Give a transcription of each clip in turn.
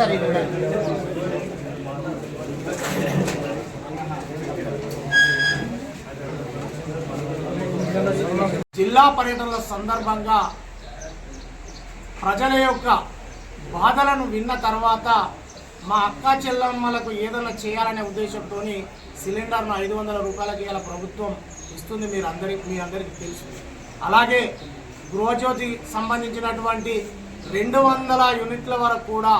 Sir ఇది కూడా. జిల్లా పర్యటనల సందర్భంగా ప్రజల యొక్క బాధలను విన్న తర్వాత మా అక్క చెల్లమ్మలకు ఏదైనా చేయాలనే ఉద్దేశంతో సిలిండర్ను ఐదు వందల రూపాయలకి ఇలా ప్రభుత్వం ఇస్తుంది మీరు అందరికి మీ అందరికీ తెలుసు అలాగే గృహజ్యోతి సంబంధించినటువంటి రెండు వందల యూనిట్ల వరకు కూడా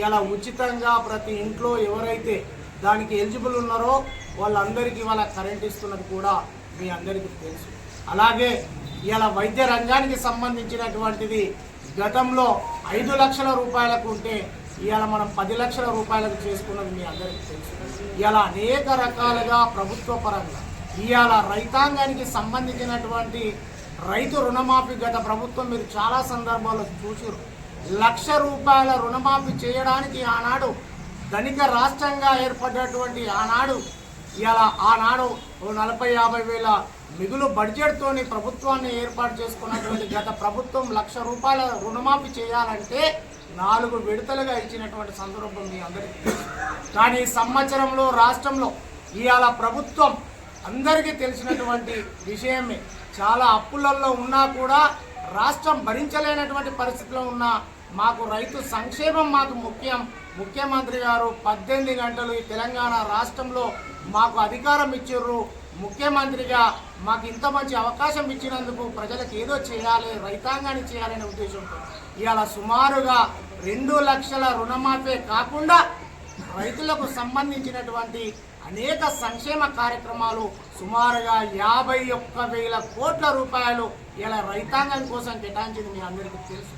ఇలా ఉచితంగా ప్రతి ఇంట్లో ఎవరైతే దానికి ఎలిజిబుల్ ఉన్నారో వాళ్ళందరికీ వాళ్ళ కరెంట్ ఇస్తున్నది కూడా మీ అందరికీ తెలుసు. అలాగే ఇలా వైద్య రంగానికి సంబంధించినటువంటిది గతంలో ఐదు లక్షల రూపాయలకు ఉంటే ఇవాళ మనం పది లక్షల రూపాయలకు చేసుకున్నది మీ అందరికీ తెలుసు. ఇలా అనేక రకాలుగా ప్రభుత్వ పరంగా ఇవాళ రైతాంగానికి సంబంధించినటువంటి రైతు రుణమాఫీ గత ప్రభుత్వం మీరు చాలా సందర్భాల్లో చూసారు లక్ష రూపాయల రుణమాఫీ చేయడానికి ఆనాడు ధనిక రాష్ట్రంగా ఏర్పడ్డటువంటి ఆనాడు ఇలా ఆనాడు ఓ నలభై యాభై వేల మిగులు బడ్జెట్తోని ప్రభుత్వాన్ని ఏర్పాటు చేసుకున్నటువంటి గత ప్రభుత్వం లక్ష రూపాయల రుణమాఫీ చేయాలంటే నాలుగు విడతలుగా ఇచ్చినటువంటి సందర్భం మీ అందరికీ కానీ ఈ సంవత్సరంలో రాష్ట్రంలో ఇవాళ ప్రభుత్వం అందరికీ తెలిసినటువంటి విషయమే. చాలా అప్పులలో ఉన్నా కూడా రాష్ట్రం భరించలేనటువంటి పరిస్థితిలో ఉన్న మాకు రైతు సంక్షేమం మాకు ముఖ్యం. ముఖ్యమంత్రి గారు పద్దెనిమిది గంటలు ఈ తెలంగాణ రాష్ట్రంలో మాకు అధికారం ఇచ్చిర్రు ముఖ్యమంత్రిగా మాకు ఇంత మంచి అవకాశం ఇచ్చినందుకు ప్రజలకు ఏదో చేయాలి రైతాంగాన్ని చేయాలనే ఉద్దేశంతో ఇవాళ సుమారుగా రెండు లక్షల రుణమాఫీ కాకుండా రైతులకు సంబంధించినటువంటి అనేక సంక్షేమ కార్యక్రమాలు సుమారుగా యాభై ఒక్క వేల కోట్ల రూపాయలు ఇలా రైతాంగం కోసం కేటాయించింది మీ అందరికీ తెలుసు.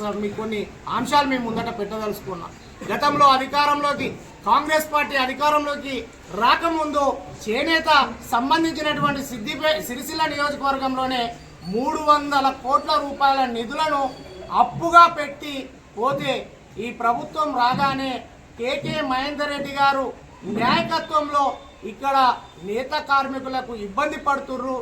సార్ మీకు కొన్ని అంశాలు మేము ముందట పెట్టదలుచుకున్నాం. గతంలో అధికారంలోకి కాంగ్రెస్ పార్టీ అధికారంలోకి రాకముందు చేనేత సంబంధించినటువంటి సిద్దిపే సిరిసిల్ల నియోజకవర్గంలోనే మూడు వందల కోట్ల రూపాయల నిధులను అప్పుగా పెట్టి పోతే ఈ ప్రభుత్వం రాగానే కేకే మహేందర్ రెడ్డి గారు నాయకత్వంలో ఇక్కడ నేత కార్మికులకు ఇబ్బంది పడుతుర్రు.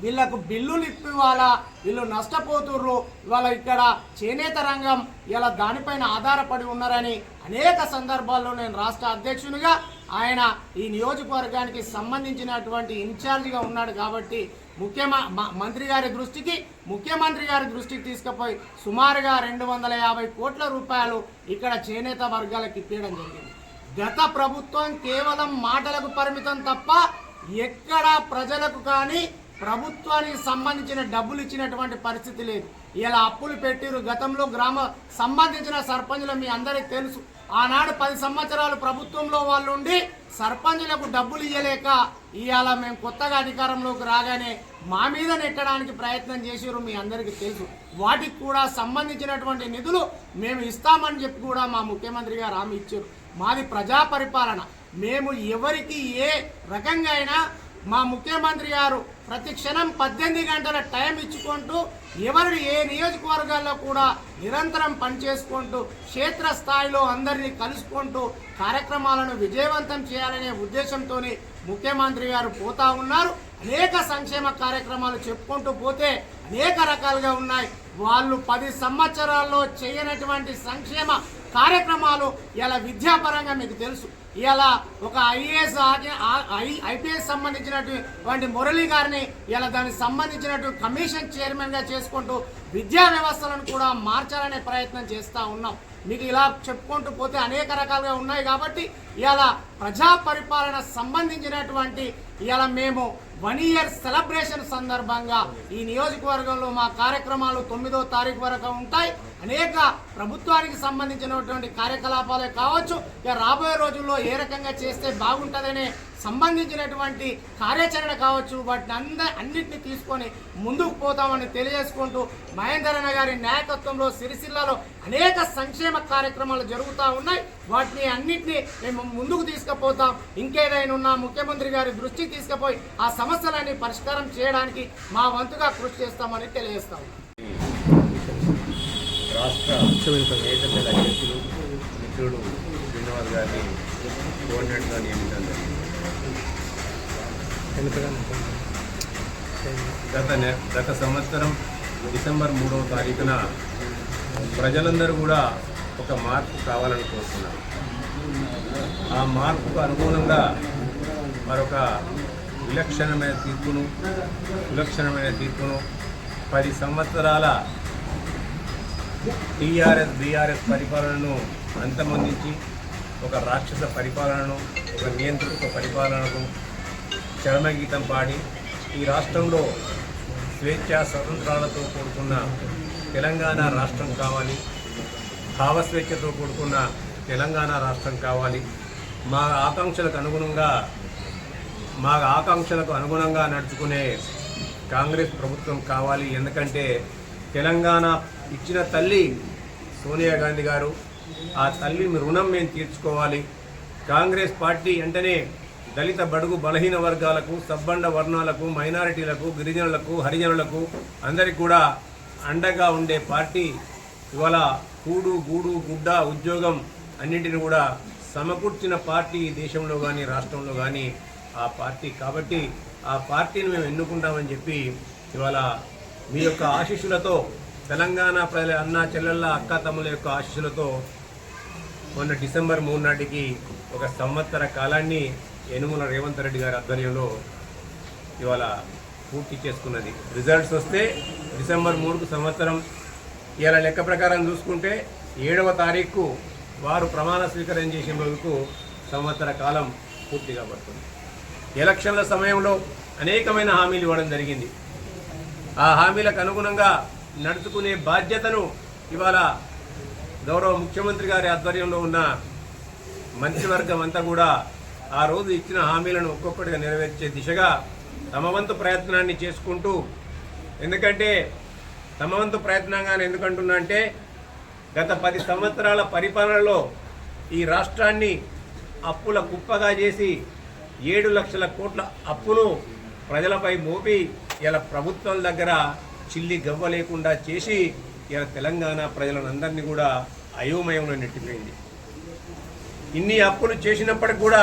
వీళ్ళకు బిల్లులు ఇప్పివాలా వీళ్ళు నష్టపోతుర్రు. ఇవాళ ఇక్కడ చేనేత రంగం ఇలా దానిపైన ఆధారపడి ఉన్నారని అనేక సందర్భాల్లో నేను రాష్ట్ర అధ్యక్షునిగా ఆయన ఈ నియోజకవర్గానికి సంబంధించినటువంటి ఇన్ఛార్జిగా ఉన్నాడు కాబట్టి ముఖ్యమ మ- మంత్రి గారి దృష్టికి ముఖ్యమంత్రి గారి దృష్టికి తీసుకుపోయి సుమారుగా రెండు వందల యాభై కోట్ల రూపాయలు ఇక్కడ చేనేత వర్గాలకు ఇప్పించడం జరిగింది. గత ప్రభుత్వం కేవలం మాటలకు పరిమితం తప్ప ఎక్కడ ప్రజలకు కానీ ప్రభుత్వానికి సంబంధించిన డబ్బులు ఇచ్చినటువంటి పరిస్థితి లేదు. ఇలా అప్పులు పెట్టిరు. గతంలో గ్రామ సంబంధించిన సర్పంచులు మీ అందరికీ తెలుసు. ఆనాడు పది సంవత్సరాలు ప్రభుత్వంలో వాళ్ళు ఉండి సర్పంచులకు డబ్బులు ఇవ్వలేక ఇవాళ మేము కొత్తగా అధికారంలోకి రాగానే మా మీద నెట్టడానికి ప్రయత్నం చేసిరు మీ అందరికీ తెలుసు. వాటికి కూడా సంబంధించినటువంటి నిధులు మేము ఇస్తామని చెప్పి కూడా మా ముఖ్యమంత్రి గారు హామీ ఇచ్చారు. మాది ప్రజా పరిపాలన. మేము ఎవరికి ఏ రకంగా అయినా మా ముఖ్యమంత్రి గారు ప్రతి క్షణం పద్దెనిమిది గంటల టైం ఇచ్చుకుంటూ ఎవరు ఏ నియోజకవర్గాల్లో కూడా నిరంతరం పనిచేసుకుంటూ క్షేత్రస్థాయిలో అందరినీ కలుసుకుంటూ కార్యక్రమాలను విజయవంతం చేయాలనే ఉద్దేశంతో ముఖ్యమంత్రి గారు పోతా ఉన్నారు. అనేక సంక్షేమ కార్యక్రమాలు చెప్పుకుంటూ పోతే అనేక రకాలుగా ఉన్నాయి. వాళ్ళు పది సంవత్సరాల్లో చేయనటువంటి సంక్షేమ కార్యక్రమాలు ఇలా విద్యాపరంగా మీకు తెలుసు. ఇలా ఒక ఐఏఎస్ ఐపీఎస్ సంబంధించినటువంటి మురళి గారిని ఇలా దానికి సంబంధించినటువంటి కమిషన్ చైర్మన్గా చేసుకుంటూ విద్యా వ్యవస్థలను కూడా మార్చాలనే ప్రయత్నం చేస్తూ ఉన్నాం. మీకు ఇలా చెప్పుకుంటూ పోతే అనేక రకాలుగా ఉన్నాయి కాబట్టి ఇలా ప్రజా పరిపాలన సంబంధించినటువంటి ఇలా మేము వన్ ఇయర్ సెలబ్రేషన్ సందర్భంగా ఈ నియోజకవర్గంలో మా కార్యక్రమాలు తొమ్మిదో తారీఖు వరకు ఉంటాయి. అనేక ప్రభుత్వానికి సంబంధించినటువంటి కార్యకలాపాలే కావచ్చు ఇక రాబోయే రోజుల్లో ఏ రకంగా చేస్తే బాగుంటుందనే సంబంధించినటువంటి కార్యాచరణ కావచ్చు వాటిని అంద అన్నింటినీ తీసుకొని ముందుకు పోతామని తెలియజేసుకుంటూ మహేందర్ గారి నాయకత్వంలో సిరిసిల్లలో అనేక సంక్షేమ కార్యక్రమాలు జరుగుతూ ఉన్నాయి. వాటిని అన్నింటినీ మేము ముందుకు తీసుకుపోతాం. ఇంకేదైనా ఉన్నా ముఖ్యమంత్రి గారి దృష్టికి తీసుకుపోయి ఆ సమస్యలన్నీ పరిష్కారం చేయడానికి మా వంతుగా కృషి చేస్తామని తెలియజేస్తాం. రాష్ట్ర ఏజెంట్ల అధ్యక్షులు మిత్రుడు శ్రీనివాస్ గారిని కోఆర్డినేటర్గా నియమించడం గత గత సంవత్సరం డిసెంబర్ మూడవ తారీఖున ప్రజలందరూ కూడా ఒక మార్పు కావాలని కోరుతున్నాను. ఆ మార్పుకు అనుగుణంగా మరొక విలక్షణమైన తీర్పును విలక్షణమైన తీర్పును పది సంవత్సరాల టీఆర్ఎస్ బీఆర్ఎస్ పరిపాలనను అంతమొందించి ఒక రాక్షస పరిపాలనను ఒక నియంత్రిత పరిపాలనకు చరమగీతం పాడి ఈ రాష్ట్రంలో స్వేచ్ఛ స్వతంత్రాలతో కూడుకున్న తెలంగాణ రాష్ట్రం కావాలి. భావస్వేచ్ఛతో కూడుకున్న తెలంగాణ రాష్ట్రం కావాలి. మా ఆకాంక్షలకు అనుగుణంగా మా ఆకాంక్షలకు అనుగుణంగా నడుచుకునే కాంగ్రెస్ ప్రభుత్వం కావాలి. ఎందుకంటే తెలంగాణ ఇచ్చిన తల్లి సోనియా గాంధీ గారు ఆ తల్లి రుణం మేము తీర్చుకోవాలి. కాంగ్రెస్ పార్టీ వెంటనే దళిత బడుగు బలహీన వర్గాలకు సబ్బండ వర్ణాలకు మైనారిటీలకు గిరిజనులకు హరిజనులకు అందరికీ కూడా అండగా ఉండే పార్టీ ఇవాళ కూడు గూడు గుడ్డ ఉద్యోగం అన్నింటిని కూడా సమకూర్చిన పార్టీ దేశంలో కానీ రాష్ట్రంలో కానీ ఆ పార్టీ. కాబట్టి ఆ పార్టీని మేము ఎన్నుకుంటామని చెప్పి ఇవాళ మీ యొక్క ఆశీస్సులతో తెలంగాణ ప్రజల అన్న చెల్లెళ్ళ అక్క తమ్ముల యొక్క ఆశీస్సులతో మొన్న డిసెంబర్ మూడు నాటికి ఒక సంవత్సర కాలాన్ని యనుమల రేవంత్ రెడ్డి గారి ఆధ్వర్యంలో ఇవాళ పూర్తి చేసుకున్నది. రిజల్ట్స్ వస్తే డిసెంబర్ మూడుకు సంవత్సరం ఇలా లెక్క ప్రకారం చూసుకుంటే ఏడవ తారీఖు వారు ప్రమాణ స్వీకారం చేసిన రోజుకు సంవత్సర కాలం పూర్తిగా పడుతుంది. ఎలక్షన్ల సమయంలో అనేకమైన హామీలు ఇవ్వడం జరిగింది. ఆ హామీలకు అనుగుణంగా నడుచుకునే బాధ్యతను ఇవాళ గౌరవ ముఖ్యమంత్రి గారి ఆధ్వర్యంలో ఉన్న మంత్రివర్గం అంతా కూడా ఆ రోజు ఇచ్చిన హామీలను ఒక్కొక్కటిగా నెరవేర్చే దిశగా తమ వంతు ప్రయత్నాన్ని చేసుకుంటూ ఎందుకంటే తమ వంతు ప్రయత్నంగానే ఎందుకంటున్నా అంటే గత పది సంవత్సరాల పరిపాలనలో ఈ రాష్ట్రాన్ని అప్పుల కుప్పగా చేసి ఏడు లక్షల కోట్ల అప్పులు ప్రజలపై మోపి ఇలా ప్రభుత్వం దగ్గర చిల్లి గవ్వ లేకుండా చేసి ఇలా తెలంగాణ ప్రజలందరినీ కూడా అయోమయంలో నెట్టిపోయింది. ఇన్ని అప్పులు చేసినప్పటికి కూడా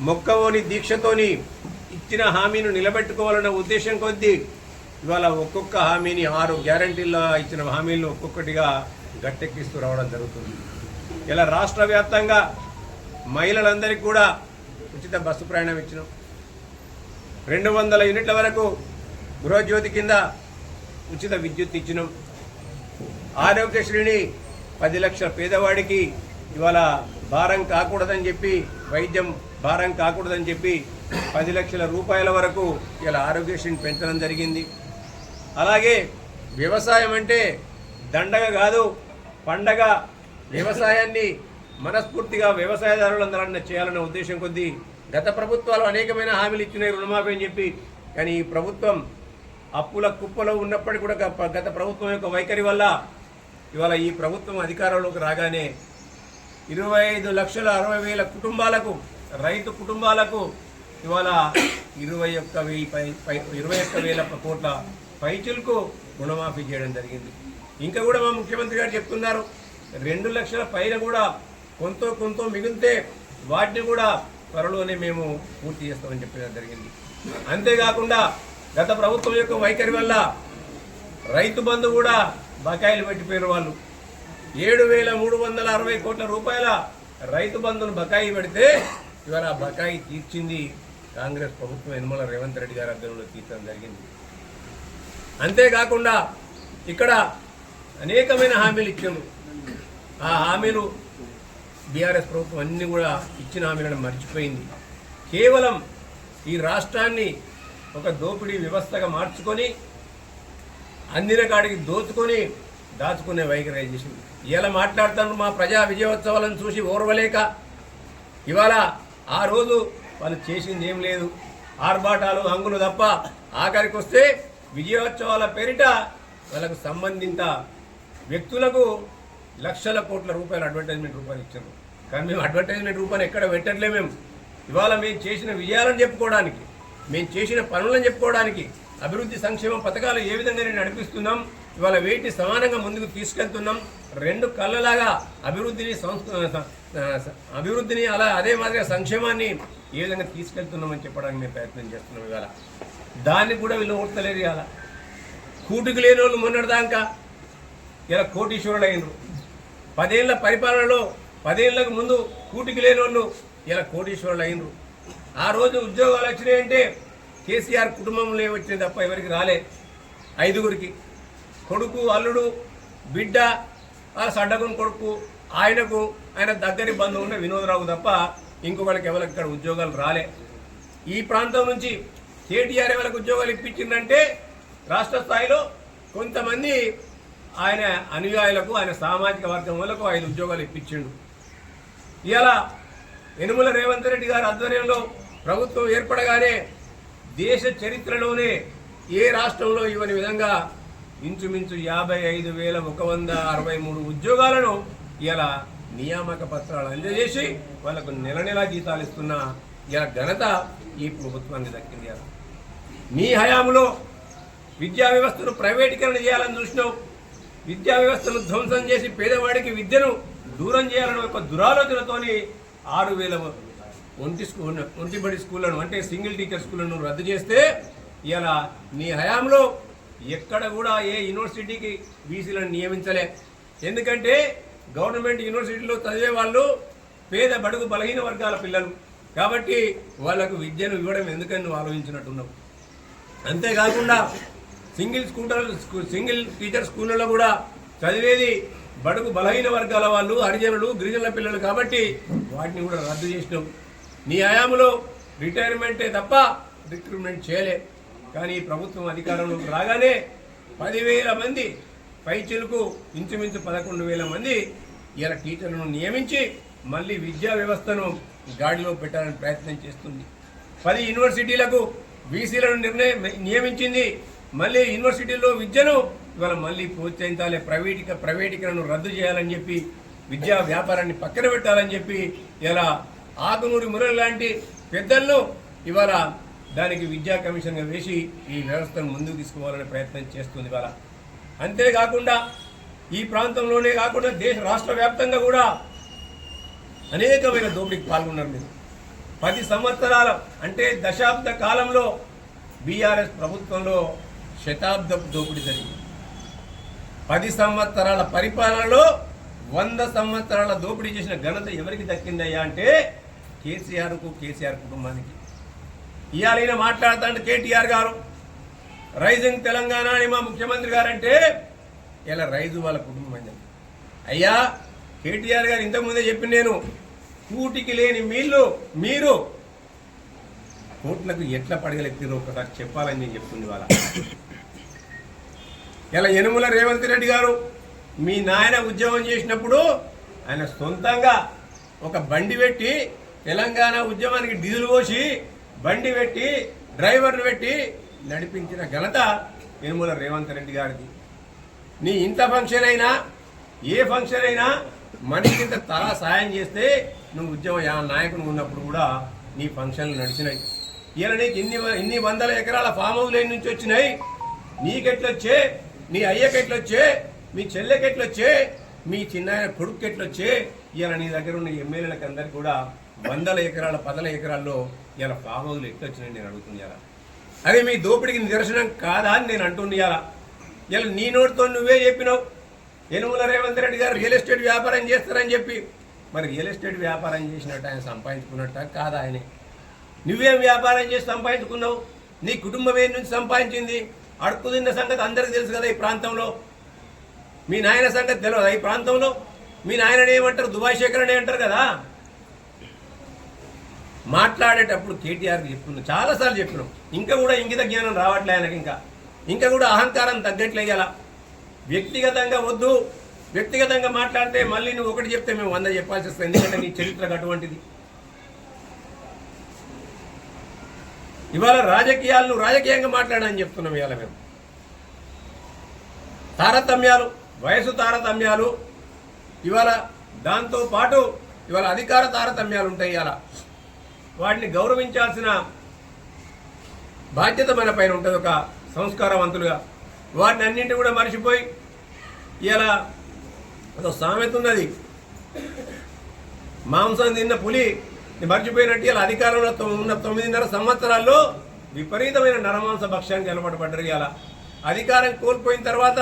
మొక్కవోని దీక్షతోని ఇచ్చిన హామీని నిలబెట్టుకోవాలన్న ఉద్దేశం కొద్దీ ఇవాళ ఒక్కొక్క హామీని ఆరు గ్యారంటీల్లో ఇచ్చిన హామీలను ఒక్కొక్కటిగా గట్టెక్కిస్తూ రావడం జరుగుతుంది. ఇలా రాష్ట్ర వ్యాప్తంగా మహిళలందరికీ కూడా ఉచిత బస్సు ప్రయాణం ఇచ్చినాం. రెండు వందల యూనిట్ల వరకు గృహజ్యోతి కింద ఉచిత విద్యుత్ ఇచ్చినాం. ఆరోగ్యశ్రీని పది లక్షల పేదవాడికి ఇవాళ భారం కాకూడదని చెప్పి వైద్యం భారం కాకూడదని చెప్పి పది లక్షల రూపాయల వరకు ఇలా ఆరోగ్యశ్రీని పెంచడం జరిగింది. అలాగే వ్యవసాయం అంటే దండగ కాదు పండగ. వ్యవసాయాన్ని మనస్ఫూర్తిగా వ్యవసాయదారులందరూ చేయాలనే ఉద్దేశం కొద్దీ గత ప్రభుత్వాలు అనేకమైన హామీలు ఇచ్చినాయి రుణమాఫీ అని చెప్పి. కానీ ఈ ప్రభుత్వం అప్పుల కుప్పలో ఉన్నప్పటికీ కూడా గత ప్రభుత్వం యొక్క వైఖరి వల్ల ఇవాళ ఈ ప్రభుత్వం అధికారంలోకి రాగానే ఇరవై ఐదు లక్షల అరవై వేల కుటుంబాలకు రైతు కుటుంబాలకు ఇవాళ ఇరవై ఒక్క వెయ్యి పై పై ఇరవై ఒక్క వేల కోట్ల పైచులకు రుణమాఫీ చేయడం జరిగింది. ఇంకా కూడా మా ముఖ్యమంత్రి గారు చెప్తున్నారు రెండు లక్షల పైన కూడా కొంత కొంత మిగిలితే వాటిని కూడా త్వరలోనే మేము పూర్తి చేస్తామని చెప్పడం జరిగింది. అంతేకాకుండా గత ప్రభుత్వం యొక్క వైఖరి వల్ల రైతు బంధు కూడా బకాయిలు పెట్టిపోయిన వాళ్ళు. ఏడు వేల మూడు వందల అరవై కోట్ల రూపాయల రైతు బంధును బకాయి పెడితే ఇవాళ బకాయి తీర్చింది కాంగ్రెస్ ప్రభుత్వం యనమల రేవంత్ రెడ్డి గారి ఆధ్వర్యంలో తీర్చడం జరిగింది. అంతేకాకుండా ఇక్కడ అనేకమైన హామీలు ఇచ్చాము ఆ హామీలు బీఆర్ఎస్ ప్రభుత్వం అన్ని కూడా ఇచ్చిన హామీలను మర్చిపోయింది. కేవలం ఈ రాష్ట్రాన్ని ఒక దోపిడీ వ్యవస్థగా మార్చుకొని అన్ని కాడికి దోచుకొని దాచుకునే వైఖరి చేసింది ఇలా మాట్లాడుతున్నారు మా ప్రజా విజయోత్సవాలను చూసి ఓర్వలేక ఇవాళ ఆ రోజు వాళ్ళు చేసింది ఏం లేదు. ఆర్భాటాలు హంగులు తప్ప ఆఖరికి వస్తే విజయోత్సవాల పేరిట వాళ్ళకు సంబంధిత వ్యక్తులకు లక్షల కోట్ల రూపాయలు అడ్వర్టైజ్మెంట్ రూపాయలు ఇచ్చారు. కానీ మేము అడ్వర్టైజ్మెంట్ రూపాయలు ఎక్కడ పెట్టట్లే మేము. ఇవాళ మేము చేసిన విజయాలను చెప్పుకోవడానికి మేము చేసిన పనులను చెప్పుకోవడానికి అభివృద్ధి సంక్షేమ పథకాలు ఏ విధంగా నేను నడిపిస్తున్నాం ఇవాళ వేటి సమానంగా ముందుకు తీసుకెళ్తున్నాం. రెండు కళ్ళలాగా అభివృద్ధిని సంస్కృ అభివృద్ధిని అలా అదే మాదిరిగా సంక్షేమాన్ని ఏ విధంగా తీసుకెళ్తున్నామని చెప్పడానికి మేము ప్రయత్నం చేస్తున్నాం ఇవాళ. దాన్ని కూడా వీళ్ళు ఓర్తలేరు ఇవాళ. కూటికి లేని వాళ్ళు మొన్నటిదాకా ఇలా కోటీశ్వరులు అయినరు పదేళ్ళ పరిపాలనలో పదేళ్ళకు ముందు కూటికి లేని వాళ్ళు ఇలా కోటీశ్వరులు అయినరు ఆ రోజు ఉద్యోగాలు వచ్చినాయంటే కేసీఆర్ కుటుంబంలో వచ్చినాయి తప్ప ఎవరికి రాలే. ఐదుగురికి. కొడుకు అల్లుడు బిడ్డ ఆ సడ్డగుని కొడుకు ఆయనకు ఆయన దగ్గరి బంధువు ఉన్న వినోదరావు తప్ప ఇంకొకళ్ళకి ఎవరికి ఇక్కడ ఉద్యోగాలు రాలే. ఈ ప్రాంతం నుంచి కేటీఆర్ ఎవరికి ఉద్యోగాలు ఇప్పించిందంటే రాష్ట్ర స్థాయిలో కొంతమంది ఆయన అనుయాయులకు ఆయన సామాజిక వర్గం వాళ్ళకు ఐదు ఉద్యోగాలు ఇప్పించిండు. ఇలా యనుమల రేవంత్ రెడ్డి గారి ఆధ్వర్యంలో ప్రభుత్వం ఏర్పడగానే దేశ చరిత్రలోనే ఏ రాష్ట్రంలో ఇవ్వని విధంగా ఇంచుమించు యాభై ఐదు వేల ఒక వంద అరవై మూడు ఉద్యోగాలను ఇలా నియామక పత్రాలు అందజేసి వాళ్ళకు నెల నెలా జీతాలు ఇస్తున్న ఇలా ఘనత ఈ ప్రభుత్వానికి దక్కింది అలా మీ హయాంలో విద్యా వ్యవస్థను ప్రైవేటీకరణ చేయాలని చూసినావు. విద్యా వ్యవస్థను ధ్వంసం చేసి పేదవాడికి విద్యను దూరం చేయాలని ఒక దురాలోచనతోని ఆరు వేల ఒంటి స్కూల్ ఒంటిబడి స్కూళ్ళను అంటే సింగిల్ టీచర్ స్కూళ్ళను రద్దు చేస్తే ఇలా నీ హయాంలో ఎక్కడ కూడా ఏ యూనివర్సిటీకి బీసీలను నియమించలే. ఎందుకంటే గవర్నమెంట్ యూనివర్సిటీలో చదివే వాళ్ళు పేద బడుగు బలహీన వర్గాల పిల్లలు. కాబట్టి వాళ్ళకు విద్యను ఇవ్వడం ఎందుకని నువ్వు ఆలోచించినట్టున్నావు? అంతేకాకుండా సింగిల్ స్కూటర్ సింగిల్ టీచర్ స్కూళ్ళలో కూడా చదివేది బడుగు బలహీన వర్గాల వాళ్ళు హరిజనులు గిరిజనుల పిల్లలు కాబట్టి వాటిని కూడా రద్దు చేసినాం. నీ హయాంలో రిటైర్మెంటే తప్ప రిక్రూట్మెంట్ చేయలే. కానీ ప్రభుత్వం అధికారంలోకి రాగానే పదివేల మంది పైచిలకు ఇంచుమించు పదకొండు వేల మంది ఇలా టీచర్లను నియమించి మళ్ళీ విద్యా వ్యవస్థను గాడిలో పెట్టాలని ప్రయత్నం చేస్తుంది. పది యూనివర్సిటీలకు బీసీలను నిర్ణయం నియమించింది. మళ్ళీ యూనివర్సిటీల్లో విద్యను ఇవాళ మళ్ళీ ప్రోత్సహించాలి ప్రైవేటిక ప్రైవేటీకరణను రద్దు చేయాలని చెప్పి విద్యా వ్యాపారాన్ని పక్కన పెట్టాలని చెప్పి ఇలా ఆకునూరి మురళి లాంటి పెద్దలను ఇవాళ దానికి విద్యా కమిషన్గా వేసి ఈ వ్యవస్థను ముందుకు తీసుకోవాలని ప్రయత్నం చేస్తుంది ఇవాళ. అంతేకాకుండా ఈ ప్రాంతంలోనే కాకుండా దేశ రాష్ట్ర వ్యాప్తంగా కూడా అనేకమైన దోపిడీకి పాల్గొన్నారు మీరు. పది సంవత్సరాల అంటే దశాబ్ద కాలంలో బీఆర్ఎస్ ప్రభుత్వంలో శతాబ్దపు దోపిడీ జరిగింది. పది సంవత్సరాల పరిపాలనలో వంద సంవత్సరాల దోపిడీ చేసిన ఘనత ఎవరికి దక్కిందయ్యా అంటే కేసీఆర్కు కేసీఆర్ కుటుంబానికి. ఇవాళ ఈయన మాట్లాడుతాడు కేటీఆర్ గారు రైజింగ్ తెలంగాణ అని మా ముఖ్యమంత్రి గారంటే ఇలా రైజు వాళ్ళ కుటుంబం అని అయ్యా కేటీఆర్ గారు ఇంతకుముందే చెప్పి నేను కూటికి లేని మీళ్ళు మీరు. కోట్లకు ఎట్లా పడగలెత్తిరో ఒకసారి చెప్పాలని నేను చెప్తుంది వాళ్ళ ఇలా యనుమల రేవంత్ రెడ్డి గారు మీ నాయన ఉద్యమం చేసినప్పుడు ఆయన సొంతంగా ఒక బండి పెట్టి తెలంగాణ ఉద్యమానికి డీజిల్ పోసి బండి పెట్టి డ్రైవర్ను పెట్టి నడిపించిన ఘనత యనుమల రేవంత్ రెడ్డి గారిది. నీ ఇంత ఫంక్షన్ అయినా ఏ ఫంక్షన్ అయినా మనిషి ఇంత తలా సాయం చేస్తే నువ్వు ఉద్యమ నాయకుడు ఉన్నప్పుడు కూడా నీ ఫంక్షన్లు నడిచినాయి. ఇలా నీకు ఇన్ని ఇన్ని వందల ఎకరాల ఫామ్ హౌస్ లైన్ నుంచి వచ్చినాయి. నీకెట్లొచ్చే నీ అయ్యకెట్లొచ్చే మీ చెల్లెకెట్లొచ్చే మీ చిన్న కొడుకు ఎట్లొచ్చే ఇలా నీ దగ్గర ఉన్న ఎమ్మెల్యేలకు అందరికి కూడా వందల ఎకరాల పదల ఎకరాల్లో ఇలా ఫామ్ హౌస్లు ఎట్లొచ్చినాయి నేను అడుగుతుంది ఇలా అది మీ దోపిడికి నిదర్శనం కాదా అని నేను అంటుంది ఇలా ఇలా నీ నోటితో నువ్వే చెప్పినావు. యనుమల రేవంత్ రెడ్డి గారు రియల్ ఎస్టేట్ వ్యాపారం చేస్తారని చెప్పి. మరి రియల్ ఎస్టేట్ వ్యాపారం చేసినట్టు ఆయన సంపాదించుకున్నట్ట కాదు ఆయనే. నువ్వేం వ్యాపారం చేసి సంపాదించుకున్నావు? నీ కుటుంబం ఏం నుంచి సంపాదించింది? అడుక్కుతున్న సంగతి అందరికీ తెలుసు కదా ఈ ప్రాంతంలో. మీ నాయన సంగతి తెలియదు ఈ ప్రాంతంలో? మీ నాయనని ఏమంటారు? దుబాయ్ శేఖర్ అని అంటారు కదా. మాట్లాడేటప్పుడు కేటీఆర్ చెప్తున్నాం. చాలాసార్లు చెప్పినాం. ఇంకా కూడా ఇంగిత జ్ఞానం రావట్లే ఆయనకి ఇంకా. ఇంకా కూడా అహంకారం తగ్గట్లే వ్యక్తిగతంగా వద్దు. వ్యక్తిగతంగా మాట్లాడితే మళ్ళీ నువ్వు ఒకటి చెప్తే మేము వంద చెప్పాల్సి వస్తుంది. ఎందుకంటే నీ చరిత్రకు అటువంటిది. ఇవాళ రాజకీయాలు నువ్వు రాజకీయంగా మాట్లాడని చెప్తున్నాం ఇవాళ మేము. తారతమ్యాలు వయసు తారతమ్యాలు ఇవాళ దాంతో పాటు ఇవాళ అధికార తారతమ్యాలు ఉంటాయి ఇవాళ. వాటిని గౌరవించాల్సిన బాధ్యత మన పైన ఉంటుంది ఒక సంస్కారవంతులుగా. వాటిని అన్నింటి కూడా మర్చిపోయి ఇలా ఒక సామెత ఉన్నది. మాంసం తిన్న పులి మర్చిపోయినట్టు ఇలా అధికారంలో ఉన్న తొమ్మిదిన్నర సంవత్సరాల్లో విపరీతమైన నరమాంస భక్ష్యానికి అలవాటు పడ్డారు ఇలా అధికారం కోల్పోయిన తర్వాత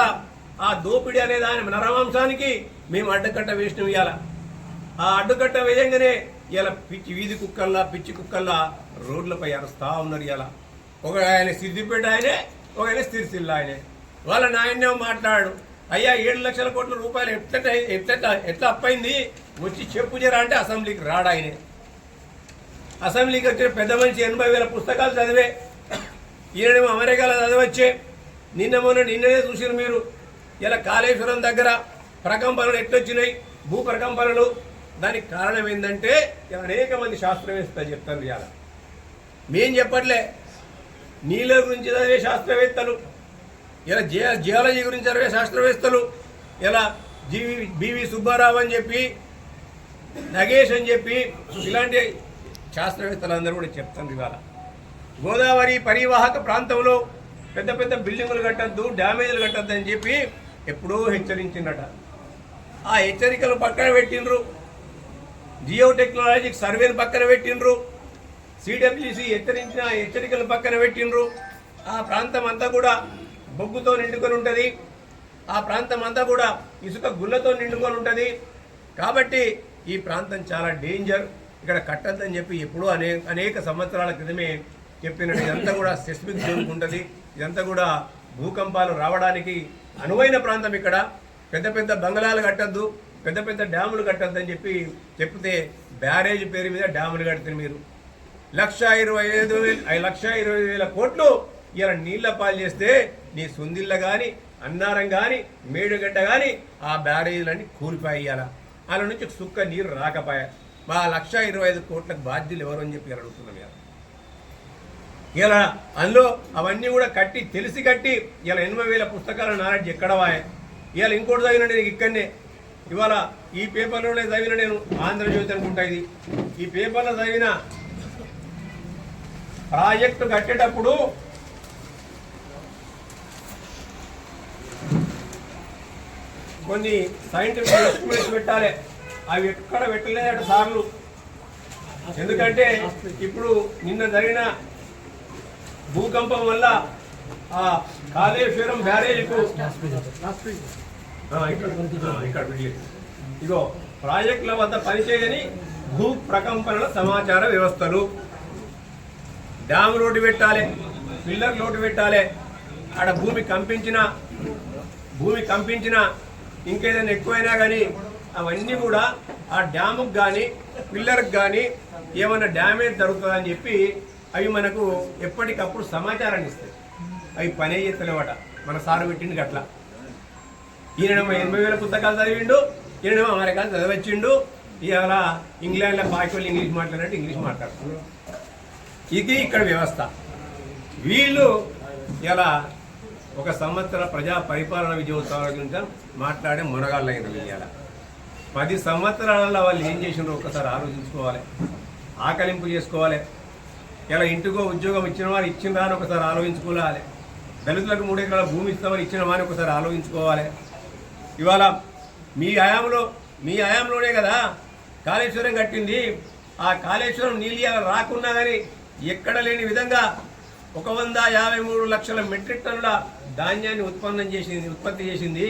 ఆ దోపిడీ అనే దాని నరమాంసానికి మేము అడ్డకట్ట వేసినాం ఇవాళ ఆ అడ్డుకట్ట వేయంగానే ఇలా పిచ్చి వీధి కుక్కల్లా పిచ్చి కుక్కల్లా రోడ్లపై అరుస్తూ ఉన్నారు ఇలా ఒక ఆయన సిద్దిపేట ఆయనే ఒక ఆయన సిరిసిల్ల ఆయనే. వాళ్ళ నాయనే మాట్లాడు. అయ్యా ఏడు లక్షల కోట్ల రూపాయలు ఎట్లా ఎట్లా ఎట్లా అప్పైంది వచ్చి చెప్పు జరా అంటే అసెంబ్లీకి రాడు ఆయనే. అసెంబ్లీకి వచ్చిన పెద్ద మనిషి ఎనభై వేల పుస్తకాలు చదివే. ఈయనేమో అమెరికాలో చదివచ్చే. నిన్న మొన్న నిన్ననే చూసారు మీరు. ఇలా కాళేశ్వరం దగ్గర ప్రకంపనలు ఎట్లొచ్చినాయి భూ ప్రకంపనలు. దానికి కారణం ఏంటంటే ఇలా అనేక మంది శాస్త్రవేత్తలు చెప్తారు ఇవాళ. మేం చెప్పట్లే. నీళ్ళ గురించి చదివే శాస్త్రవేత్తలు. ఇలా జియా జియాలజీ గురించి చదివే శాస్త్రవేత్తలు ఇలా జీవి బివి సుబ్బారావు అని చెప్పి నగేష్ అని చెప్పి ఇలాంటి శాస్త్రవేత్తలందరూ కూడా చెప్తారు ఇవాళ. గోదావరి పరివాహక ప్రాంతంలో పెద్ద పెద్ద బిల్డింగులు కట్టద్దు డ్యామేజ్లు కట్టద్దు అని చెప్పి ఎప్పుడూ హెచ్చరించిందట. ఆ హెచ్చరికలు పక్కన పెట్టిండ్రు. జియో టెక్నాలజీ సర్వేలు పక్కన పెట్టిండ్రు. సిడబ్ల్యూసి హెచ్చరించిన హెచ్చరికలు పక్కన పెట్టిండ్రు. ఆ ప్రాంతం అంతా కూడా బొగ్గుతో నిండుకొని ఉంటుంది. ఆ ప్రాంతం అంతా కూడా ఇసుక గుళ్ళతో నిండుకొని ఉంటుంది. కాబట్టి ఈ ప్రాంతం చాలా డేంజర్. ఇక్కడ కట్టద్దని చెప్పి ఎప్పుడూ అనే అనేక సంవత్సరాల క్రితమే చెప్పినట్టు ఇదంతా కూడా సెస్మిక్ జోన్ ఉంటుంది. ఇదంతా కూడా భూకంపాలు రావడానికి అనువైన ప్రాంతం ఇక్కడ. పెద్ద పెద్ద బంగళాలు కట్టద్దు. పెద్ద పెద్ద డ్యాములు కట్టద్దు అని చెప్పి చెప్తే బ్యారేజ్ పేరు మీద డ్యాములు కడితే మీరు. లక్ష ఇరవై ఐదు వేలు లక్ష ఇరవై వేల కోట్లు ఇలా నీళ్ళ పాలు చేస్తే నీ సుందిళ్ళ కానీ అన్నారం కానీ మేడుగడ్డ కానీ ఆ బ్యారేజీలన్నీ కూలిపోయి ఇవాళ వాళ్ళ నుంచి సుక్క నీరు రాకపోయా. మా లక్ష ఇరవై ఐదు కోట్లకు బాధ్యులు ఎవరు అని చెప్పి అడుగుతున్నాం ఇలా ఇలా అందులో అవన్నీ కూడా కట్టి తెలిసి కట్టి ఇలా ఎనభై వేల పుస్తకాల నాలెడ్జ్ ఎక్కడ వాయ. ఇవాళ ఇంకోటి చదివిన నేను ఇక్కడనే. ఇవాళ ఈ పేపర్లోనే చదివిన నేను ఆంధ్రజ్యోతి అనుకుంటా ఇది. ఈ పేపర్లో చదివిన ప్రాజెక్టు కట్టేటప్పుడు కొన్ని సైంటిఫిక్ ఎస్టిమేట్స్ పెట్టాలి. అవి ఎక్కడ పెట్టలేదు సార్లు. ఎందుకంటే ఇప్పుడు నిన్న జరిగిన భూకంపం వల్ల ఆ కాళేశ్వరం బ్యారేజ్కు ఇక్కడ ఇగో ప్రాజెక్టుల వద్ద పనిచేయని భూ ప్రకంపనల సమాచార వ్యవస్థలు. డ్యామ్ రోడ్డు పెట్టాలి పిల్లర్ రోడ్డు పెట్టాలి. ఆడ భూమి కంపించిన భూమి కంపించిన ఇంకేదైనా ఎక్కువైనా కానీ అవన్నీ కూడా ఆ డ్యాముకు కానీ పిల్లర్కి కానీ ఏమైనా డ్యామేజ్ జరుగుతుందని చెప్పి అవి మనకు ఎప్పటికప్పుడు సమాచారాన్ని ఇస్తాయి. అవి పనే చేస్తలేవట. మన సారు పెట్టిండు అట్లా ఈయనేమో ఎనభై వేల పుస్తకాలు చదివిండు ఈయనేమో అమెరికాలు చదివచ్చిండు. ఇవాళ ఇంగ్లాండ్లో బాకీ ఇంగ్లీష్ మాట్లాడినట్టు ఇంగ్లీష్ మాట్లాడుతున్నారు ఇది ఇక్కడ వ్యవస్థ. వీళ్ళు ఇలా ఒక సంవత్సర ప్రజా పరిపాలన విజయోత్సవాల గురించి మాట్లాడే మునగాళ్ళైన ఇవాళ పది సంవత్సరాలలో వాళ్ళు ఏం చేసినారో ఒకసారి ఆలోచించుకోవాలి. ఆకలింపు చేసుకోవాలి. ఇలా ఇంటికో ఉద్యోగం ఇచ్చిన వారు ఇచ్చిందా అని ఒకసారి ఆలోచించుకోవాలి. దళితులకు మూడు ఎకరాల భూమి ఇస్తామని ఇచ్చిన వారిని ఒకసారి ఆలోచించుకోవాలి. ఇవాళ మీ హయాంలో మీ హయాంలోనే కదా కాళేశ్వరం కట్టింది. ఆ కాళేశ్వరం నీళ్ళు రాకున్నా కానీ ఎక్కడ లేని విధంగా ఒక వంద యాభై మూడు లక్షల మెట్రిక్ టన్నుల ధాన్యాన్ని ఉత్పన్నం చేసింది ఉత్పత్తి చేసింది.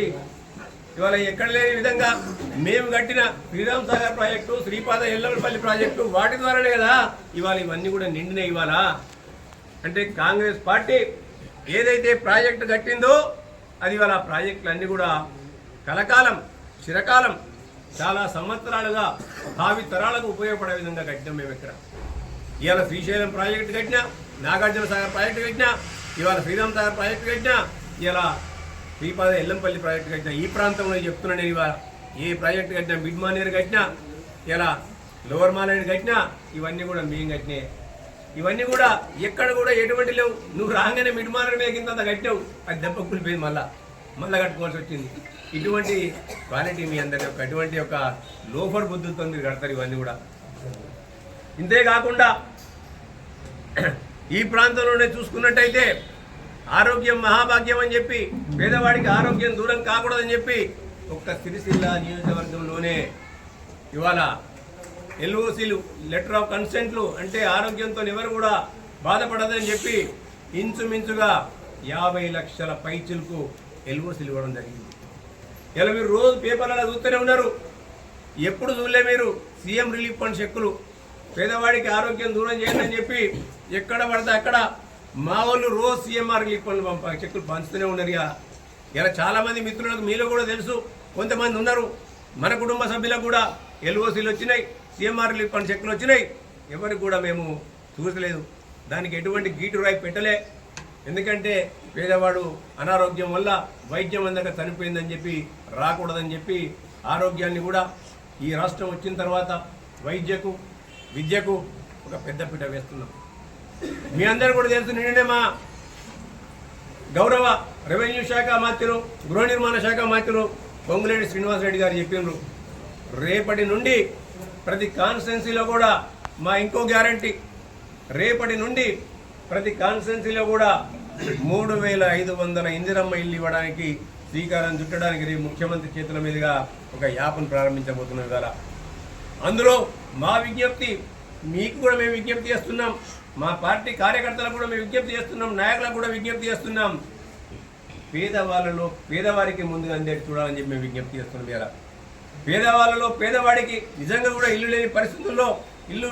ఇవాళ ఎక్కడ లేని విధంగా మేము కట్టిన శ్రీరామ్ సాగర్ ప్రాజెక్టు శ్రీపాద ఎల్లవల్పల్లి ప్రాజెక్టు వాటి ద్వారానే కదా ఇవాళ ఇవన్నీ కూడా నిండినాయి ఇవాళ. అంటే కాంగ్రెస్ పార్టీ ఏదైతే ప్రాజెక్టు కట్టిందో అది ఇవాళ ప్రాజెక్టులన్నీ ప్రాజెక్టులు అన్నీ కూడా కలకాలం చిరకాలం చాలా సంవత్సరాలుగా భావి తరాలకు ఉపయోగపడే విధంగా కట్టినాం మేము ఇక్కడ. ఇవాళ శ్రీశైలం ప్రాజెక్టు కట్టినా నాగార్జున సాగర్ ప్రాజెక్టు కట్టినా ఇవాళ శ్రీరామ్ సాగర్ ప్రాజెక్టు కట్టినా ఇలా శ్రీపాద ఎల్లంపల్లి ప్రాజెక్టు కట్టినా ఈ ప్రాంతంలో చెప్తున్నా నేను ఇవాళ. ఏ ప్రాజెక్టు కట్టినా మిడ్ మానేరు కట్టినా ఇలా లోవర్ మానేరు కట్టినా ఇవన్నీ కూడా మేము కట్టినాయి. ఇవన్నీ కూడా ఎక్కడ కూడా ఎటువంటి లేవు. నువ్వు రాగానే మిడ్ మానేరు మీద కింద కట్టావు అది దెబ్బ కూలిపోయింది మళ్ళా. మళ్ళా కట్టుకోవాల్సి వచ్చింది. ఇటువంటి క్వాలిటీ మీ అందరి యొక్క అటువంటి యొక్క లోఫర్ బుద్ధులతో మీరు కడతారు ఇవన్నీ కూడా. ఇంతే కాకుండా ఈ ప్రాంతంలోనే చూసుకున్నట్టయితే ఆరోగ్యం మహాభాగ్యం అని చెప్పి పేదవాడికి ఆరోగ్యం దూరం కాకూడదని చెప్పి ఒక్క సిరిసిల్ల నియోజకవర్గంలోనే ఇవాళ ఎల్ఓసీలు లెటర్ ఆఫ్ కన్సెంట్లు అంటే ఆరోగ్యంతో ఎవరు కూడా బాధపడదని చెప్పి ఇంచుమించుగా యాభై లక్షల పైచులకు ఎల్ఓసీలు ఇవ్వడం జరిగింది. ఇలా మీరు రోజు పేపర్లలో చూస్తూనే ఉన్నారు. ఎప్పుడు చూడలే మీరు సీఎం రిలీఫ్ ఫండ్ చెక్కులు. పేదవాడికి ఆరోగ్యం దూరం చేయండి అని చెప్పి ఎక్కడ పడితే అక్కడ మా వాళ్ళు రోజు సీఎంఆర్ రిలీఫ్ పంప చెక్కులు పంచుతూనే ఉన్నారు ఇక. ఇలా చాలా మంది మిత్రులకు మీలో కూడా తెలుసు కొంతమంది ఉన్నారు. మన కుటుంబ సభ్యులకు కూడా ఎల్ఓసీలు వచ్చినాయి సీఎంఆర్ రిలీఫ్ ఫండ్ చెక్కులు వచ్చినాయి. ఎవరికి కూడా మేము చూసలేదు. దానికి ఎటువంటి గీటు రాయి పెట్టలే. ఎందుకంటే పేదవాడు అనారోగ్యం వల్ల వైద్యం అందక చనిపోయిందని చెప్పి రాకూడదని చెప్పి ఆరోగ్యాన్ని కూడా ఈ రాష్ట్రం వచ్చిన తర్వాత వైద్యకు విద్యకు ఒక పెద్దపీట వేస్తున్నాం. మీ అందరూ కూడా తెలుసు నిన్ననే మా గౌరవ రెవెన్యూ శాఖ మంత్రులు గృహ నిర్మాణ శాఖ మంత్రులు పొంగులేటి శ్రీనివాసరెడ్డి గారు చెప్పినారు రేపటి నుండి ప్రతి కాన్స్టిట్యున్సీలో కూడా మా ఇంకో గ్యారంటీ రేపటి నుండి ప్రతి కాన్స్టిట్యున్సీలో కూడా మూడు వేల ఐదు వందల ఇందిరమ్మ ఇల్లు ఇవ్వడానికి శ్రీకారం చుట్టడానికి రేపు ముఖ్యమంత్రి చేతుల మీదుగా ఒక యాప్ను ప్రారంభించబోతున్నాం ఇవాళ. అందులో మా విజ్ఞప్తి మీకు కూడా మేము విజ్ఞప్తి చేస్తున్నాం. మా పార్టీ కార్యకర్తలకు కూడా మేము విజ్ఞప్తి చేస్తున్నాం. నాయకులకు కూడా విజ్ఞప్తి చేస్తున్నాం. పేదవాళ్ళలో పేదవారికి ముందుగా అందేటి చూడాలని చెప్పి మేము విజ్ఞప్తి చేస్తున్నాం ఇలా పేదవాళ్ళలో పేదవాడికి నిజంగా కూడా ఇల్లు లేని పరిస్థితుల్లో ఇల్లు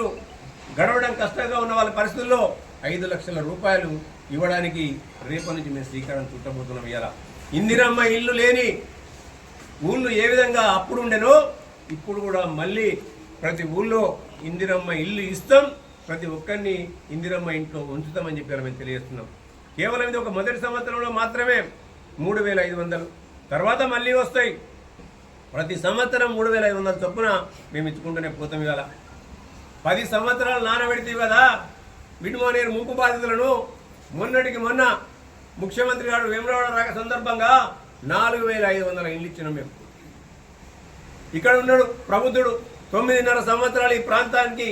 గడవడం కష్టంగా ఉన్న వాళ్ళ పరిస్థితుల్లో ఐదు లక్షల రూపాయలు ఇవ్వడానికి రేపటి నుంచి మేము శ్రీకారం చుట్టబోతున్నాం ఇలా ఇందిరమ్మ ఇల్లు లేని ఊళ్ళు ఏ విధంగా అప్పుడు ఉండెనో ఇప్పుడు కూడా మళ్ళీ ప్రతి ఊళ్ళో ఇందిరమ్మ ఇల్లు ఇస్తాం ప్రతి ఒక్కరిని ఇందిరమ్మ ఇంట్లో ఉంచుతామని చెప్పి మేము తెలియజేస్తున్నాం. కేవలం ఇది ఒక మొదటి సంవత్సరంలో మాత్రమే మూడు వేల ఐదు వందలు. తర్వాత మళ్ళీ వస్తాయి. ప్రతి సంవత్సరం మూడు వేల ఐదు వందల చొప్పున మేము ఇచ్చుకుంటూనే పోతాం ఇవాళ. పది సంవత్సరాలు నానబెడితే కదా విడుమనేరు ముంపు బాధితులను మొన్నటికి మొన్న ముఖ్యమంత్రి గారు వేమరావడ రాక సందర్భంగా నాలుగు వేల ఐదు వందల ఇల్లు ఇచ్చినాం మేము. ఇక్కడ ఉన్నాడు ప్రబుద్ధుడు తొమ్మిదిన్నర సంవత్సరాలు ఈ ప్రాంతానికి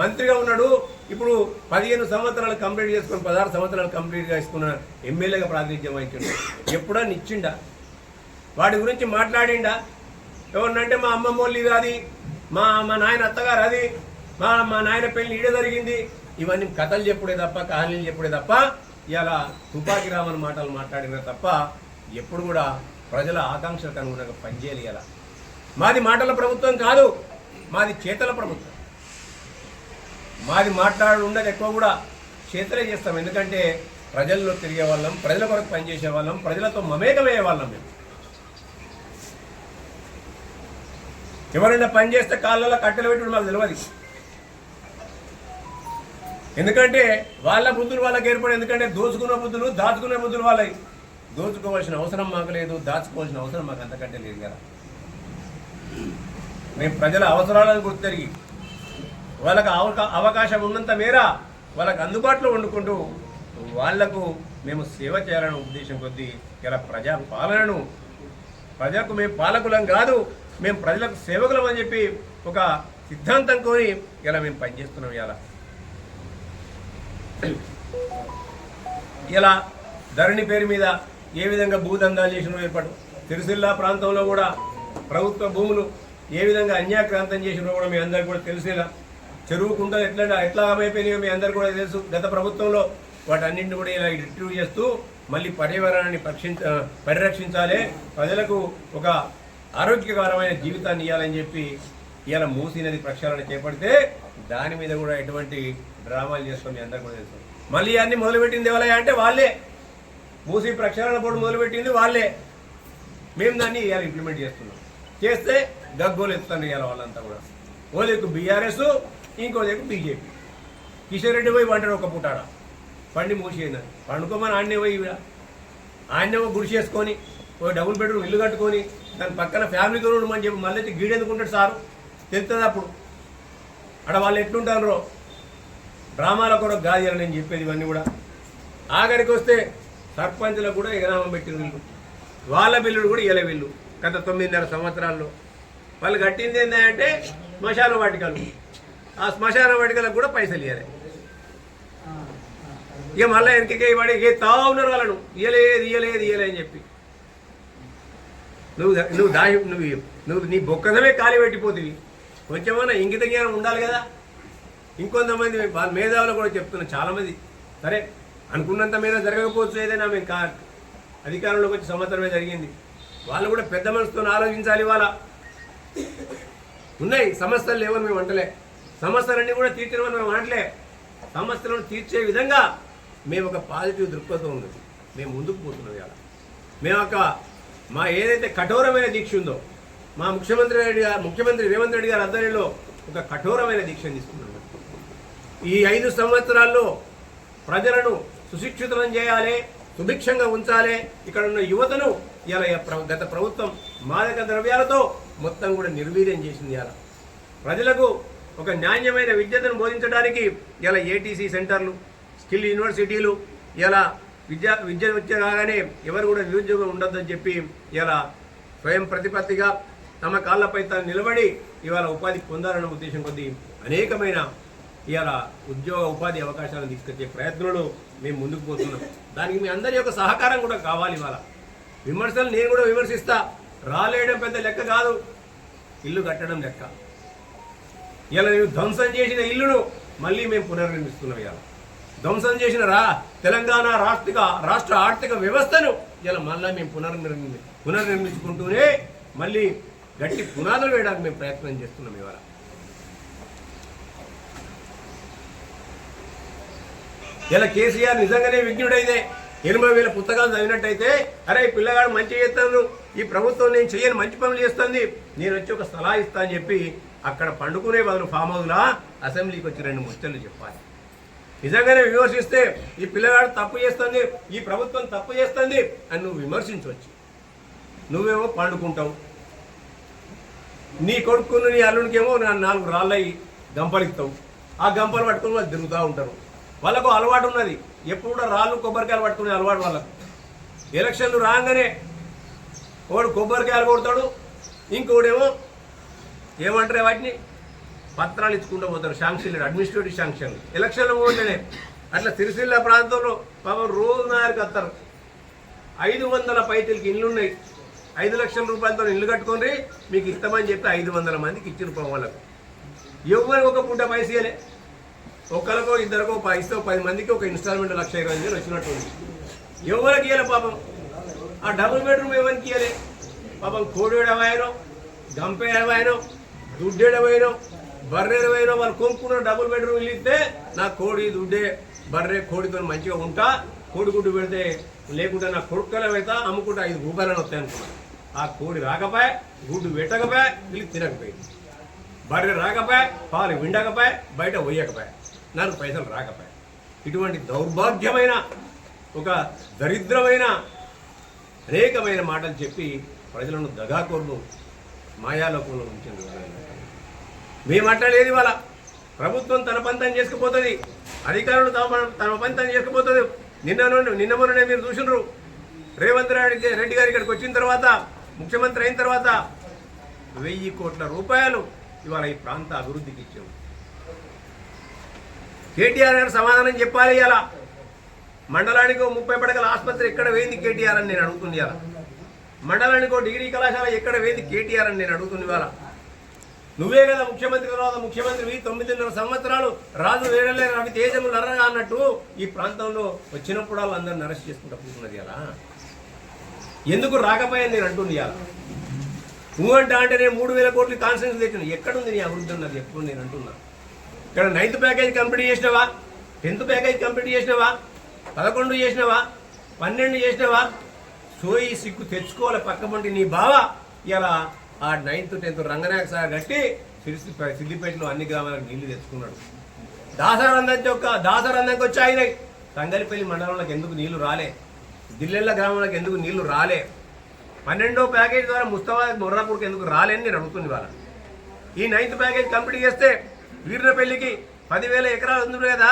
మంత్రిగా ఉన్నాడు. ఇప్పుడు పదిహేను సంవత్సరాలు కంప్లీట్ చేసుకుని పదహారు సంవత్సరాలు కంప్లీట్గా చేసుకున్న ఎమ్మెల్యేగా ప్రాతినిధ్యం వహించాడు. ఎప్పుడన్నా ఇచ్చిండా వాటి గురించి మాట్లాడిండా? ఎవరినంటే మా అమ్మమ్మ వాళ్ళు ఇది అది మా మా నాయన అత్తగారు అది మా మా నాయన పెళ్ళి ఈడ జరిగింది. ఇవన్నీ కథలు చెప్పుడే తప్ప కహానీలు చెప్పుడే తప్ప ఇలా తుపాకి రామన్ మాటలు మాట్లాడిన తప్ప ఎప్పుడు కూడా ప్రజల ఆకాంక్షలకు అనుగుణంగా పనిచేయాలి ఇలా మాది మాటల ప్రభుత్వం కాదు. మాది చేతల ప్రభుత్వం. మాది మాట్లాడు ఉండదు ఎక్కువ కూడా చేతలే చేస్తాం. ఎందుకంటే ప్రజల్లో తిరిగే వాళ్ళం ప్రజల కొరకు పనిచేసే వాళ్ళం ప్రజలతో మమేకమయ్యే వాళ్ళం మేము. ఎవరైనా పని చేస్తే కాళ్ళలో కట్టెలు పెట్టుడు మాకు తెలియదు ఎందుకంటే వాళ్ళ బుద్ధులు వాళ్ళకి ఏర్పడి ఎందుకంటే దోచుకున్న బుద్ధులు దాచుకునే బుద్ధులు వాళ్ళవి. దోచుకోవాల్సిన అవసరం మాకు లేదు దాచుకోవాల్సిన అవసరం మాకు అంతకంటే లేదు కదా. మేము ప్రజల అవసరాలను గుర్తెరిగి వాళ్ళకు అవకా అవకాశం ఉన్నంత మేర వాళ్ళకు అందుబాటులో వండుకుంటూ వాళ్ళకు మేము సేవ చేయాలనే ఉద్దేశం కొద్దీ ఇలా ప్రజా పాలనను ప్రజలకు మేము పాలకులం కాదు మేము ప్రజలకు సేవకులం అని చెప్పి ఒక సిద్ధాంతం కొని ఇలా మేము పనిచేస్తున్నాం ఇలా ఇలా ధరణి పేరు మీద ఏ విధంగా భూదందాలు చేసిన ఏర్పాటు సిరిసిల్ల ప్రాంతంలో కూడా ప్రభుత్వ భూములు ఏ విధంగా అన్యాక్రాంతం చేసినో కూడా మీ అందరికీ కూడా తెలిసేలా చెరువు కుంట ఎట్లా ఎట్లా ఆమైపోయినాయో మీ అందరికీ కూడా తెలుసు. గత ప్రభుత్వంలో వాటన్నింటిని కూడా ఇలా రిట్రీవ్ చేస్తూ మళ్ళీ పర్యావరణాన్ని పరీక్షించ పరిరక్షించాలి. ప్రజలకు ఒక ఆరోగ్యకరమైన జీవితాన్ని ఇవ్వాలని చెప్పి ఇలా మూసీ నది ప్రక్షాళన చేపడితే దాని మీద కూడా ఎటువంటి డ్రామాలు చేస్తాం మీ అందరికీ కూడా తెలుసు. మళ్ళీ అన్ని మొదలుపెట్టింది ఎవరయ్యా అంటే వాళ్ళే. మూసీ ప్రక్షాళన బోర్డు మొదలుపెట్టింది వాళ్ళే. మేము దాన్ని ఇవాళ ఇంప్లిమెంట్ చేస్తున్నాం. చేస్తే గగ్గోలు ఎత్తుతాను ఇవాళ వాళ్ళంతా కూడా. ఓ దిక్కు బీఆర్ఎస్ ఇంకో దిక్కు బీజేపీ. కిషన్ రెడ్డి పోయి వంటాడు ఒక పుటాడ పండి మూసేయిందని పండుకోమని ఆడనే పోయి ఈవిడ గుడి చేసుకొని ఓ డబుల్ బెడ్రూమ్ ఇల్లు కట్టుకొని దాని పక్కన ఫ్యామిలీతో ఉండమని చెప్పి మళ్ళీ వచ్చి గీడెందుకుంటాడు సారు. తెలుస్తుంది అప్పుడు. అక్కడ వాళ్ళు ఎట్లుంటారో డ్రామాల కూడా గాజీలు నేను చెప్పేది ఇవన్నీ కూడా. ఆఖరికి వస్తే సర్పంచ్లకు కూడా ఎగనామం పెట్టిన వీళ్ళు. వాళ్ళ బిల్లుడు కూడా ఇలా వీళ్ళు. గత తొమ్మిదిన్నర సంవత్సరాల్లో. వాళ్ళు కట్టింది ఏంటంటే శ్మశాన వాటికలు. ఆ శ్మశాన వాటికలకు కూడా పైసలు ఇవ్వాలి ఇక మళ్ళీ వెనకకే వాడి ఏ తా ఉన్నారు వాళ్ళను. ఇయ్యలేదు ఇయ్యలేదు ఇయ్యలే అని చెప్పి. నువ్వు నువ్వు దాచి నువ్వు నువ్వు నీ బొక్కదమే ఖాళీ పెట్టిపోతుంది కొంచెమన్నా ఇంగిత జ్ఞానం ఉండాలి కదా. ఇంకొంతమంది వాళ్ళ మేధావులు కూడా చెప్తున్నారు చాలామంది. సరే అనుకున్నంత మీద జరగకపోవచ్చు ఏదైనా మేము కా అధికారంలోకి వచ్చి సంవత్సరమే జరిగింది. వాళ్ళు కూడా పెద్ద మనసుతో ఆలోచించాలి ఇవాళ. ఉన్నాయి సమస్యలు లేవని మేము అంటలే. సమస్యలన్నీ కూడా తీర్చడం మేము అనట్లే. సమస్యలను తీర్చే విధంగా మేము ఒక పాజిటివ్ దృక్పథం ఉంది మేము ముందుకు పోతున్నాం ఇవాళ. మేము ఒక మా ఏదైతే కఠోరమైన దీక్ష ఉందో మా ముఖ్యమంత్రి రెడ్డి గారు ముఖ్యమంత్రి రేవంత్ రెడ్డి గారి ఆధ్వర్యంలో ఒక కఠోరమైన దీక్ష తీసుకున్నాం. ఈ ఐదు సంవత్సరాల్లో ప్రజలను సుశిక్షితం చేయాలి సుభిక్షంగా ఉంచాలి. ఇక్కడ ఉన్న యువతను ఇలా గత ప్రభుత్వం మాదక ద్రవ్యాలతో మొత్తం కూడా నిర్వీర్యం చేసింది ఇలా ప్రజలకు ఒక నాణ్యమైన విద్యను బోధించడానికి ఇలా ఏటీసీ సెంటర్లు స్కిల్ యూనివర్సిటీలు ఇలా విద్య విద్య వచ్చే కాగానే ఎవరు కూడా నిరుద్యోగం ఉండొద్దని చెప్పి ఇలా స్వయం ప్రతిపత్తిగా తమ కాళ్ళపై తాను నిలబడి ఇవాళ ఉపాధి పొందాలన్న ఉద్దేశం కొద్దీ అనేకమైన ఇవాళ ఉద్యోగ ఉపాధి అవకాశాలను తీసుకొచ్చే ప్రయత్నంలో మేము ముందుకు పోతున్నాం. దానికి మీ అందరి యొక్క సహకారం కూడా కావాలి ఇవాళ. విమర్శలు నేను కూడా విమర్శిస్తా. రాలేయడం పెద్ద లెక్క కాదు. ఇల్లు కట్టడం లెక్క. ఇలా నువ్వు ధ్వంసం చేసిన ఇల్లును మళ్ళీ మేము పునర్నిర్మిస్తున్నాం ఇలా ధ్వంసం చేసిన రా తెలంగాణ రాష్ట్రిక రాష్ట్ర ఆర్థిక వ్యవస్థను ఇలా మళ్ళీ మేము పునర్నిర్మి పునర్నిర్మించుకుంటూనే మళ్ళీ గట్టి పునాదులు వేయడానికి మేము ప్రయత్నం చేస్తున్నాం ఇవాళ. ఇలా కేసీఆర్ నిజంగానే విజ్ఞుడైతే ఎనభై వేల పుస్తకాలు చదివినట్టయితే అరే ఈ పిల్లగాడు మంచి చేస్తాను ఈ ప్రభుత్వం నేను చేయని మంచి పనులు చేస్తుంది. నేను వచ్చి ఒక సలహా ఇస్తా అని చెప్పి అక్కడ పండుకునే బదులు ఫామ్ హౌస్లా అసెంబ్లీకి వచ్చి రెండు ముచ్చట్లు చెప్పాలి. నిజంగానే విమర్శిస్తే ఈ పిల్లగాడు తప్పు చేస్తుంది ఈ ప్రభుత్వం తప్పు చేస్తుంది అని నువ్వు విమర్శించవచ్చు. నువ్వేమో పండుకుంటావు. నీ కొడుకును నీ అల్లునికేమో నా నాలుగు రాళ్ళయి గంపలిస్తావు ఆ గంపలు పట్టుకుని వాళ్ళు తిరుగుతూ ఉంటారు. వాళ్ళకు అలవాటు ఉన్నది. ఎప్పుడు కూడా రాళ్ళు కొబ్బరికాయలు పట్టుకునే అలవాటు వాళ్ళకు. ఎలక్షన్లు రాగానే ఒకడు కొబ్బరికాయలు కొడతాడు ఇంకోడేమో ఏమంటారు వాటిని? పత్రాలు ఇచ్చుకుంటూ పోతారు శాంక్షన్లు అడ్మినిస్ట్రేటివ్ శాంక్షన్ ఎలక్షన్లు పోతేనే అట్లా సిరిసిల్ల ప్రాంతంలో పాపం రోజు నాయకు వస్తారు ఐదు వందల పైతలకి ఇల్లు ఉన్నాయి. ఐదు లక్షల రూపాయలతో ఇల్లు కట్టుకొని మీకు ఇస్తామని చెప్పి ఐదు వందల మందికి ఇచ్చిన పాపం వాళ్ళకు. ఎవరికి ఒక పూట పైసలే ఒకరికో ఇద్దరికో ఇస్తే పది మందికి ఒక ఇన్స్టాల్మెంట్ లక్ష ఇరవై వేలు వచ్చినట్టు ఉంది ఎవరికి ఇవ్వలే పాపం? ఆ డబుల్ బెడ్రూమ్ ఎవరికి ఇవ్వలే పాపం కోడేడవాయనో గంపేడవాయనో దుడ్డేడవాయనో బర్రెడవైనో వాళ్ళు కొనుక్కున్న డబుల్ బెడ్రూమ్ ఇల్లు ఇస్తే నా కోడి దుడ్డే బర్రె కోడితో మంచిగా ఉంటా. కోడి గుడ్డు పెడితే లేకుంటే నా కొడుకల పెడతా అమ్ముకుంటే ఐదు రూపాయలని వస్తాయి అనుకున్నాను ఆ కోడి రాకపోయా గుడ్డు పెట్టకపాయ వీళ్ళు తినకపోయింది బర్రె రాకపోయా పాలు విండకపోయా బయట పోయకపాయ నాకు పైసలు రాకపోయా. ఇటువంటి దౌర్భాగ్యమైన ఒక దరిద్రమైన అనేకమైన మాటలు చెప్పి ప్రజలను దగాకోర్లు మాయాలోకంలో ఉంచింది మేము మాట్లాడేది వాళ్ళ ప్రభుత్వం తన పంతం చేసుకుపోతుంది. అధికారులు తమ తమ పంతం చేసుకుపోతుంది. నిన్న నిన్న మొన్ననే మీరు చూసినారు రేవంత్ రెడ్డి రెడ్డి గారి ఇక్కడికి వచ్చిన తర్వాత ముఖ్యమంత్రి అయిన తర్వాత వెయ్యి కోట్ల రూపాయలు ఇవాళ ఈ ప్రాంత అభివృద్ధికి ఇచ్చాము కేటీఆర్ గారు సమాధానం చెప్పాలి ఇలా మండలానికి ముప్పై పడగల ఆసుపత్రి ఎక్కడ వేయింది కేటీఆర్ అని నేను అడుగుతుంది ఇవాళ మండలానికి డిగ్రీ కళాశాల ఎక్కడ వేయింది కేటీఆర్ అని నేను అడుగుతుంది ఇవాళ. నువ్వే కదా ముఖ్యమంత్రి తర్వాత ముఖ్యమంత్రి తొమ్మిదిన్నర సంవత్సరాలు రాజు వేడలే రవి తేజము నర్రగా అన్నట్టు ఈ ప్రాంతంలో వచ్చినప్పుడు వాళ్ళందరిని అరెస్ట్ చేసుకుంటూ కూర్చున్నది అలా ఎందుకు రాకపోయాను నేను అంటుంది ఇవాళ నువ్వు అంటే నేను మూడు వేల కోట్లు కాన్సెన్స్ తెచ్చిన. ఎక్కడుంది నీ అభివృద్ధి అన్నది ఎప్పుడు నేను అంటున్నా. ఇక్కడ నైన్త్ ప్యాకేజ్ కంప్లీట్ చేసినావా? టెన్త్ ప్యాకేజ్ కంప్లీట్ చేసినావా? పదకొండు చేసినావా? పన్నెండు చేసినావా? సోయి సిక్కు తెచ్చుకోవాలి పక్కబంటి నీ బావ. ఇలా ఆ నైన్త్ టెన్త్ రంగనాయక సార్ కట్టి సిరిసి సిద్దిపేటలో అన్ని గ్రామాలకు నీళ్ళు తెచ్చుకున్నాడు. దాసరందం యొక్క దాసరందంకి వచ్చి ఆయన తంగలిపల్లి మండలంలోకి ఎందుకు నీళ్ళు రాలే? దిల్లెళ్ళ గ్రామంలోకి ఎందుకు నీళ్ళు రాలే? పన్నెండో ప్యాకేజ్ ద్వారా ముస్తాబాద్ మొర్రాపూర్కి ఎందుకు రాలేని నేను అడుగుతుంది వాళ్ళ ఈ నైన్త్ ప్యాకేజ్ కంప్లీట్ చేస్తే వీరినపల్లికి పదివేల ఎకరాలు ఉంది కదా?